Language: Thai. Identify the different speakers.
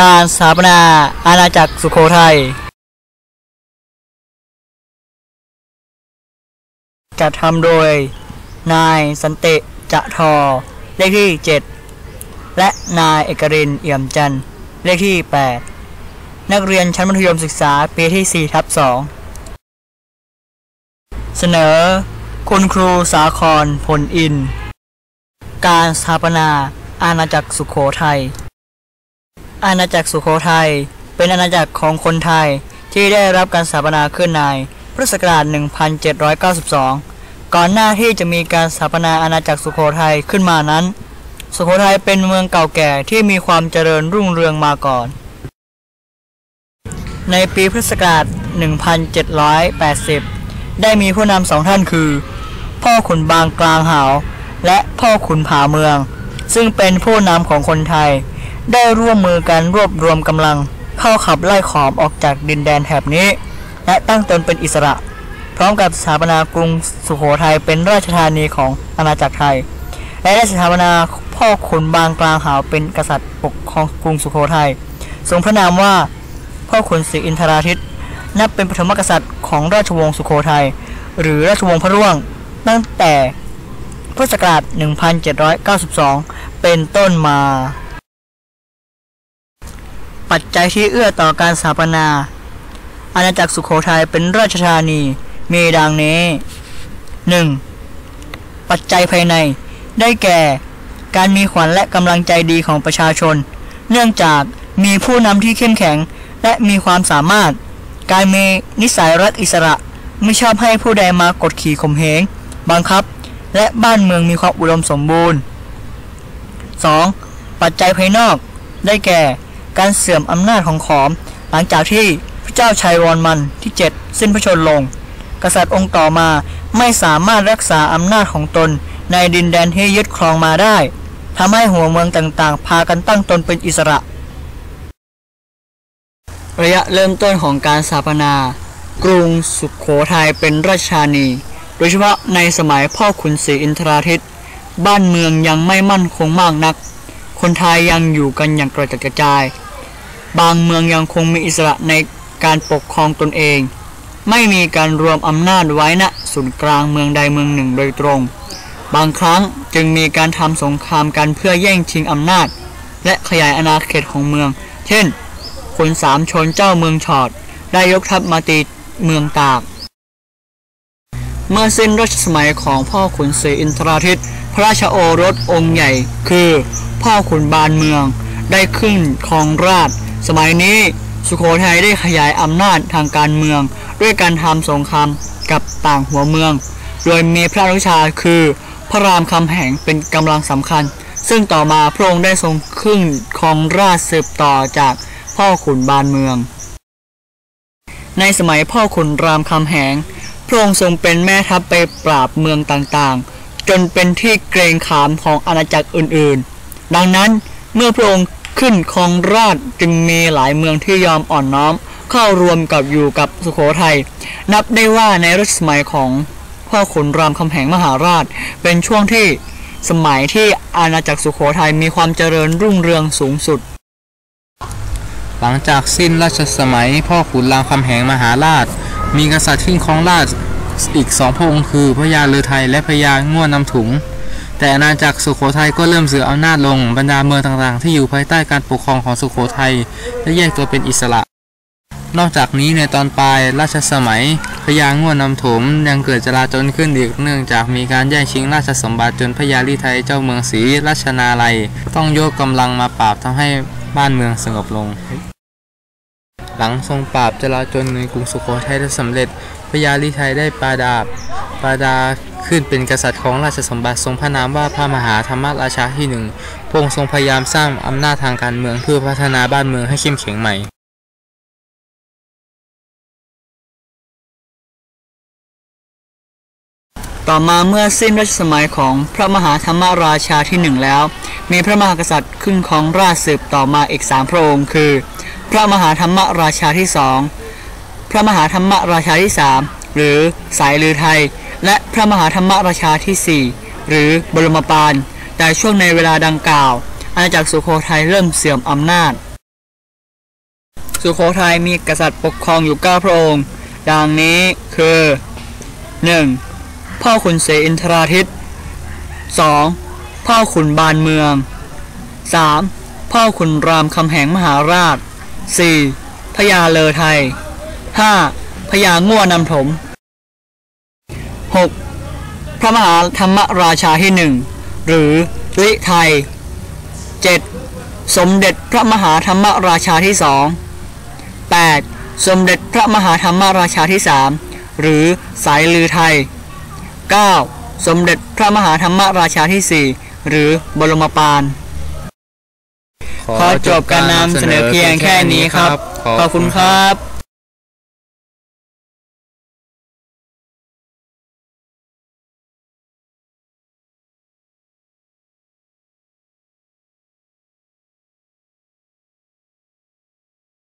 Speaker 1: การสถาปนาอาณาจักรสุโขทัยจัดทำโดย นายสันติจะทอ เลขที่ 7 และนายเอกรินเอี่ยมจันทร์เลขที่ 8 นักเรียนชั้นมัธยมศึกษาปีที่4ทับ2เสนอ คุณครูสาครผลอิน การสถาปนาอาณาจักรสุขโขทัย อาณาจักรสุโขทัยเป็นอาณาจักรของคนไทยที่ได้รับการสถาปนาขึ้นในพุทธศักราช 1792 ก่อนหน้าที่จะมีการสถาปนาอาณาจักรสุโขทัยขึ้นมานั้น สุโขทัยเป็นเมืองเก่าแก่ที่มีความเจริญรุ่งเรืองมาก่อน ในปีพุทธศักราช 1780 ได้มีผู้นำสองท่านคือ พ่อขุนบางกลางหาว และพ่อขุนผาเมือง ซึ่งเป็นผู้นำของคนไทย ได้ร่วมมือกันรวบรวมกำลัง เข้าขับไล่ขอมออกจากดินแดนแถบนี้ และตั้งตนเป็นอิสระ พร้อมกับสถาปนากรุงสุโขทัยเป็นราชธานีของอาณาจักรไทย และได้สถาปนาพ่อขุนบางกลางหาวเป็นกษัตริย์ปกครองกรุงสุโขทัยทรงพระนามว่าพ่อขุนศรีอินทราทิตนับเป็นปฐมกษัตริย์ของราชวงศ์สุโขทัยหรือราชวงศ์พระร่วง ตั้งแต่พุทธศักราช 1792 เป็นต้นมา ปัจจัยที่เอื้อต่อการสถาปนา อาณาจักรสุโขทัยเป็นราชธานีมีดังนี้ 1. ปัจจัยภายใน ได้แก่ การมีขวัญและกำลังใจดีของประชาชน เนื่องจากมีผู้นำที่เข้มแข็งและมีความสามารถ การมีนิสัยรักอิสระไม่ชอบให้ผู้ใดมากดขี่ข่มเหงบังคับ และบ้านเมืองมีความอุดมสมบูรณ์ 2. ปัจจัยภายนอก ได้แก่ การเสื่อมอำนาจของขอม หลังจากที่พระเจ้าชัยวรมันที่ 7 สิ้นพระชนลง กษัตริย์องค์ต่อมาไม่สามารถรักษาอำนาจของตนในดินแดนที่ยึดครองมาได้ทำให้หัวเมืองต่างๆ พากันตั้งตนเป็นอิสระ ระยะเริ่มต้นของการสถาปนา กรุงสุขโขทัยเป็นราชธานี โดยเฉพาะในสมัยพ่อขุนศรีอินทราทิต บ้านเมืองยังไม่มั่นคงมากนัก คนไทยยังอยู่กันอย่างกระจัดกระจาย บางเมืองยังคงมีอิสระในการปกครองตนเอง ไม่มีการรวมอำนาจไว้ณศูนย์กลางเมืองใดเมืองหนึ่งโดยตรง บางครั้งจึงมีการทำสงครามกันเพื่อแย่งชิงอำนาจ และขยายอาณาเขตของเมือง เช่นขุนสามชนเจ้าเมืองชอด ได้ยกทัพมาตีเมืองตาก เมื่อสิ้นรัชสมัยของพ่อขุนศรีอินทราทิต พระราชโอรสองค์ใหญ่ คือ พ่อขุนบานเมือง ได้ขึ้นครองราช สมัยนี้สุโขทัยได้ขยายอำนาจทางการเมือง ด้วยการทำสงครามกับต่างหัวเมือง โดยมีพระอนุชาคือพระรามคำแหงเป็นกำลังสำคัญ ซึ่งต่อมาพระองค์ได้ทรงขึ้นครองราชสืบต่อจากพ่อขุนบานเมือง ในสมัยพ่อขุนรามคำแหง พระองค์ทรงเป็นแม่ทัพไปปราบเมืองต่างๆ จนเป็นที่เกรงขามของอาณาจักรอื่นๆ ดังนั้นเมื่อพระองค์ ขึ้นครองราชจึงมีหลายเมืองที่ยอมอ่อนน้อม เข้ารวมกับอยู่กับสุโขทัย นับได้ว่าในรัชสมัยของพ่อขุนรามคำแหงมหาราช เป็นช่วงที่สมัยที่อาณาจักรสุโขทัยมีความเจริญรุ่งเรืองสูงสุด
Speaker 2: หลังจากสิ้นราชสมัยพ่อขุนรามคำแหงมหาราช มีกษัตริย์ขึ้นครองราชอีกสองพระองค์คือพระยาเลือไทยและพระยาง่วนนำถุง แต่อาณาจักรสุโขทัยก็เริ่มเสื่อมอำนาจลงบรรดาเมืองต่างๆ ที่อยู่ภายใต้การปกครองของสุโขทัยได้แยกตัวเป็นอิสระ นอกจากนี้ในตอนปลายราชสมัยพระยาง่วนนำถมยังเกิดจลาจลขึ้นอีกเนื่องจากมีการแย่งชิงราชสมบัติจนพระยาลีไทยเจ้าเมืองศรีราชนาลัย ต้องโยกกำลังมาปราบทำให้บ้านเมืองสงบลง หลังทรงปราบจลาจลในกรุงสุโขทัยได้สำเร็จพระยาลีไทยได้ปราดาบปราดา ขึ้นเป็นกษัตริย์ของราชสมบัติทรงพระนามว่าพระมหาธรรมราชาที่หนึ่งพงค์ทรงพยายามสร้างอำนาจทางการเมืองเพื่อพัฒนาบ้านเมืองให้เข้มแข็งใหม่
Speaker 1: ต่อมาเมื่อสิ้นรัชสมัยของพระมหาธรรมราชาที่หนึ่งแล้ว มีพระมหากษัตริย์ขึ้นครองราชสืบต่อมาอีกสามพระองค์คือ พระมหาธรรมราชาที่สองพระมหาธรรมราชาที่สามหรือสายลือไทย และพระมหาธรรมราชาที่สี่หรือบรมปานแต่ช่วงในเวลาดังกล่าว อาณาจักรสุโขทัยเริ่มเสื่อมอำนาจ สุโขทัยมีกษัตริย์ปกครองอยู่ 9 พระองค์ ดังนี้คือ 1. พ่อขุนศรีอินทราทิต 2. พ่อขุนบานเมือง 3. พ่อขุนรามคำแหงมหาราช 4. พญาเลอไทย 5. พญาง่วนำถม 6. พระมหาธรรมราชาที่หนึ่งหรือลิไทย 7. สมเด็จพระมหาธรรมราชาที่สอง 8. สมเด็จพระมหาธรรมราชาที่สามหรือสายลือไทย 9. สมเด็จพระมหาธรรมราชาที่สี่หรือบรมปานขอจบการนำเสนอเพียงแค่นี้ครับ ขอบคุณครับ